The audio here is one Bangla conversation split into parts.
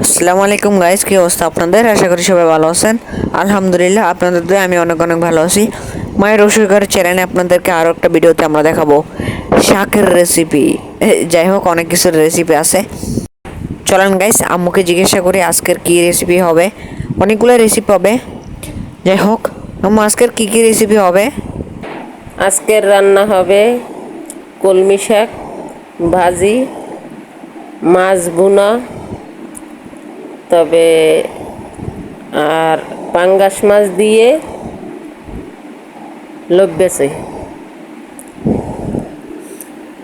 আসসালামু আলাইকুম গাইস কী অবস্থা আপনাদের? আশা করি সবাই ভালো আছেন। আলহামদুলিল্লাহ, আপনাদের দয়ে আমি অনেক অনেক ভালো আছি। মায়ের রসুইকার চ্যানেলে আপনাদেরকে আরও একটা ভিডিওতে আমরা দেখাবো। শাকের রেসিপি যাই হোক, অনেক কিছুর রেসিপি আছে। চলেন গাইস আম্মুকে জিজ্ঞাসা করি আজকের কি রেসিপি হবে। অনেকগুলো রেসিপি হবে। যাই হোক, আম্মু, আজকের কি কি রেসিপি হবে? আজকের রান্না হবে কলমি শাক, ভাজি, মাছ ভুনা তবে আর পাঙ্গাস মাছ দিয়ে লব্বেছে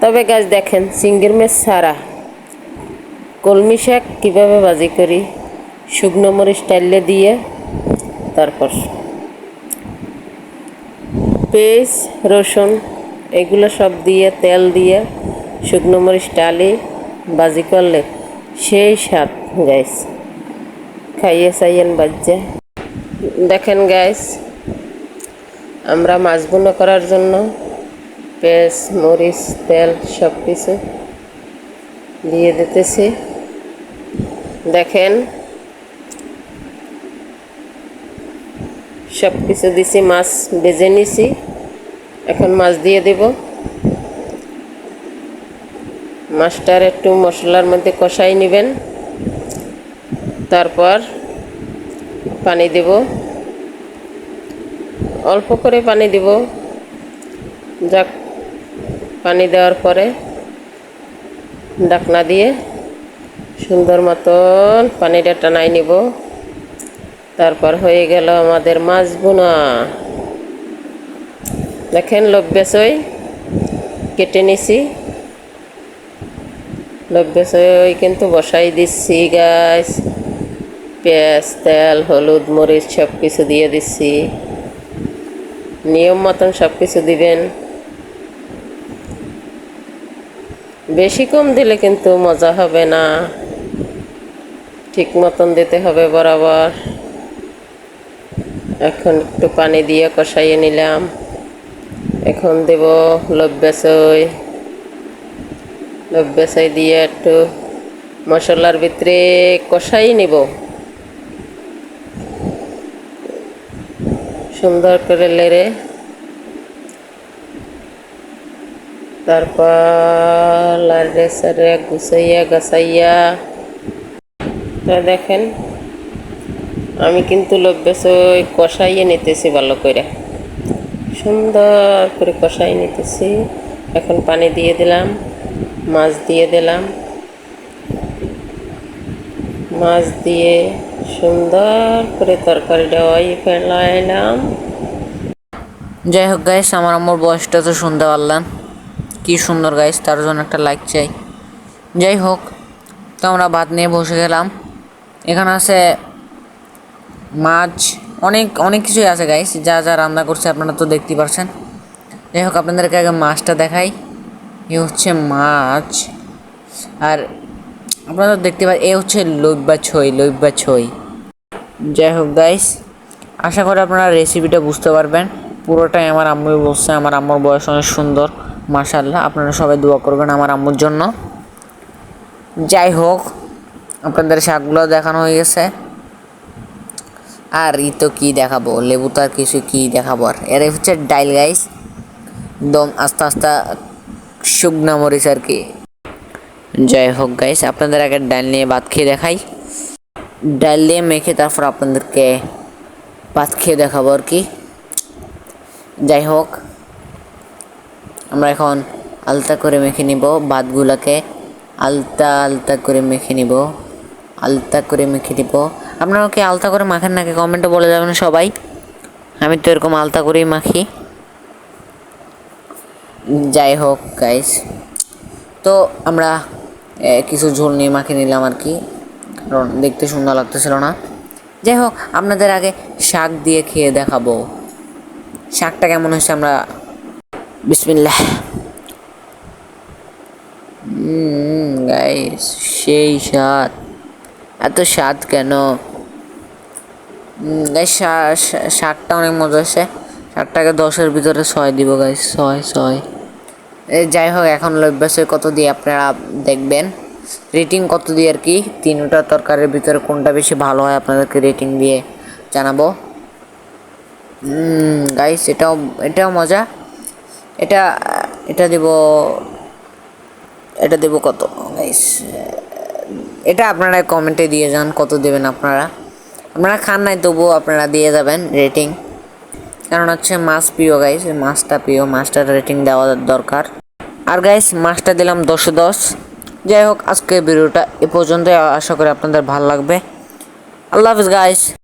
তবে গাছ দেখেন সিঙ্গির মেস ছাড়া কলমি শাক কীভাবে ভাজি করি, শুকনো মরিচ টাইলে দিয়ে, তারপর পেঁয়াজ, রসুন, এগুলো সব দিয়ে, তেল দিয়ে, শুকনো মরিচ ডালি বাজি করলে সেই স্বাদ গ্যাস খাইয়ে বাজ্যে দেখেন গ্যাস আমরা মাছ বুনো করার জন্য পেঁয়াজ, মরিচ, তেল সব কিছু দিয়ে দিতেছি। দেখেন সব কিছু দিছি, মাছ ভেজে নিছি। এখন মাছ দিয়ে দেব। মাছটার একটু মশলার মধ্যে কষাই নেবেন। তারপর পানি দেব। অল্প করে পানি দেব। যাক, পানি দেওয়ার পরে ডাকনা দিয়ে সুন্দর মতন পানিটা টানাই নিব। তারপর হয়ে গেল আমাদের মাছ বোনা দেখেন লব্বেসই কেটে নিছি। লব্বেসই কিন্তু বসাই দিচ্ছি গাছ পেঁয়াজ, তেল, হলুদ, মরিচ সব কিছু দিয়ে দিচ্ছি। নিয়ম মতন সব কিছু দিবেন। বেশি কম দিলে কিন্তু মজা হবে না। ঠিক মতন দিতে হবে বরাবর। এখন একটু পানি দিয়ে কষাইয়ে নিলাম। এখন দেব লব্বেসই লব্বেসই দিয়ে একটু মশলার ভিতরে কষাই নিব। সুন্দর করে লেড়ে তারপর লাড়ে গুছাইয়া, গাছাইয়া। তা দেখেন, আমি কিন্তু লব্বেস ওই কষাইয়ে নিতেছি ভালো করে সুন্দর করে কষাই নিতেছি। এখন পানি দিয়ে দিলাম, মাছ দিয়ে দিলাম। মাছ দিয়ে সুন্দর করে তরকারিটা ওই ফেলাইলাম। যাই হোক গাইস আমার আম্মুর বয়সটা তো শুনতে পারলাম। কি সুন্দর গাইস তার জন্য একটা লাইক চাই। যাই হোক, তো আমরা ভাত নিয়ে বসে গেলাম। এখানে আছে মাছ, অনেক অনেক কিছুই আছে গাইস যা যা রান্না করছে আপনারা তো দেখতেই পারছেন। যাই হোক, আপনাদেরকে আগে মাছটা দেখাই। এ হচ্ছে মাছ। আর আপনারা দেখতে পাচ্ছেন এ হচ্ছে লইব্বা ছই লইব্বা ছই। যাই হোক গাইস আশা করি আপনারা রেসিপিটা বুঝতে পারবেন। পুরোটাই আমার আম্মু বলছে, আমার আম্মুর বয়স অনেক সুন্দর মাশাল্লাহ আপনারা সবাই দোয়া করবেন আমার আম্মুর জন্য। যাই হোক, আপনাদের শাকগুলো দেখানো হয়ে গেছে। আর ই তো কী দেখাবো? লেবু তো আর কিছু কী দেখাবো আর? এর হচ্ছে ডাইল গাইস দম আস্তে আস্তে শুকনা মরিচ আর কি। যাই হোক গাইস আপনাদের আগে ডাল নিয়ে ভাত খেয়ে দেখাই। ডাল দিয়ে মেখে তারপর আপনাদেরকে ভাত খেয়ে দেখাবো আর কি। যাই হোক, আমরা এখন আলতা করে মেখে নিব ভাতগুলোকে। আলতা আলতা করে মেখে নিব, আলতা করে মেখে নিব। আপনারা কি আলতা করে মাখেন নাকি কমেন্টে বলে যাবেন সবাই। আমি তো এরকম আলতা করেই মাখি। যাই হোক গাইস তো আমরা কিছু ঝোল নিয়ে মাখিয়ে নিলাম আর কি। কারণ দেখতে সুন্দর লাগতেছিল না। যাই হোক, আপনাদের আগে শাক দিয়ে খেয়ে দেখাবো। শাকটা কেমন হয়েছে আমরা বিসমিল্লাহ। সেই স্বাদ। এত স্বাদ কেন? শাকটা অনেক মজা হয়েছে। শাকটাকে দশের ভিতরে ছয় দিব গাইস ছয় ছয়। যাই হোক, এখন লভ্যাসে কত দিয়ে আপনারা দেখবেন? রেটিং কত দিয়ে আর কি? তিনটা তরকারির ভিতরে কোনটা বেশি ভালো হয় আপনাদেরকে রেটিং দিয়ে জানাব। গাইস এটাও এটাও মজা। এটা এটা দেব এটা দেব কত? গাইস এটা আপনারা কমেন্টে দিয়ে যান, কত দেবেন আপনারা? আপনারা খান নাই, তবুও আপনারা দিয়ে যাবেন রেটিং কারণ হচ্ছে মাছ প্রিয় গাইস মাছটা প্রিয়, মাছটার রেটিং দেওয়া দরকার। আর গাইস মাছটা দিলাম দশে দশ যাই হোক আজকে ভিডিওটা এ পর্যন্ত আশা করি আপনাদের ভালো লাগবে। আল্লাহ হাফিজ গাইস